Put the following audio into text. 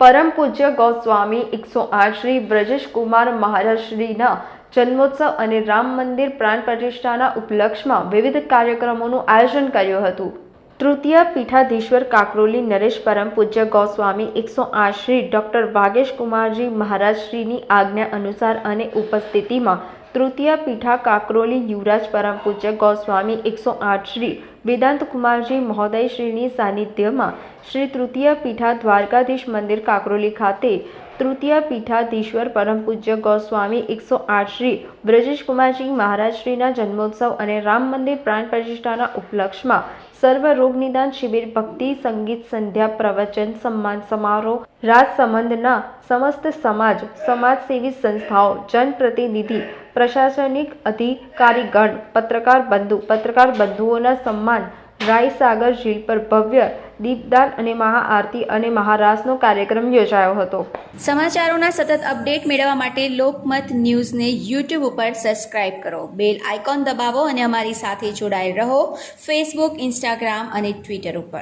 પરમ પૂજ્ય ગોસ્વામી એકસો આઠ શ્રી બ્રજેશ કુમાર મહારાજ શ્રીના જન્મોત્સવ અને રામ મંદિર પ્રાણ પ્રતિષ્ઠાના ઉપલક્ષમાં વિવિધ કાર્યક્રમોનું આયોજન કર્યું હતું. તૃતીય પીઠાધીશ્વર કાકરોલી નરેશ પરમ પૂજ્ય ગોસ્વામી એકસો આઠ શ્રી ડૉક્ટર વાગેશ કુમારજી મહારાજ શ્રીની આજ્ઞા અનુસાર અને ઉપસ્થિતિમાં તૃતીય પીઠા કાકરોલી યુવરાજ પરમ પૂજ્ય ગોસ્વામી એકસો આઠ શ્રી વેદાંત કુમારજી મહોદય શ્રીની સાનિધ્યમાં શ્રી તૃતીય પીઠા દ્વારકાધીશ મંદિર કાકરોલી ખાતે તૃતીય પીઠાધીશ્વર પરમ પૂજ્ય ગોસ્વામી એકસો આઠ શ્રી બ્રજેશ કુમારજી મહારાજ શ્રીના જન્મોત્સવ અને રામ મંદિર પ્રાણ પ્રતિષ્ઠાના ઉપલક્ષમાં સર્વ રોગ નિદાન શિબિર, ભક્તિ, સંગીત, સંધ્યા, પ્રવચન, સન્માન સમારોહ, રાજ સંબંધના સમસ્ત સમાજ, સમાજસેવી સંસ્થાઓ, જનપ્રતિનિધિ, પ્રશાસનિક અધિકારીગણ, પત્રકાર બંધુ, પત્રકાર બંધુઓના સન્માન, રાયસાગર ઝીલ પર ભવ્ય દીપદાન અને મહાઆરતી અને મહારાસનો કાર્યક્રમ યોજાયો હતો. સમાચારોના સતત અપડેટ મેળવવા માટે લોકમત ન્યૂઝને યુટ્યુબ ઉપર સબસ્ક્રાઇબ કરો. બેલ આઇકોન દબાવો અને અમારી સાથે જોડાયેલ રહો. ફેસબુક, ઇન્સ્ટાગ્રામ અને ટ્વિટર ઉપર.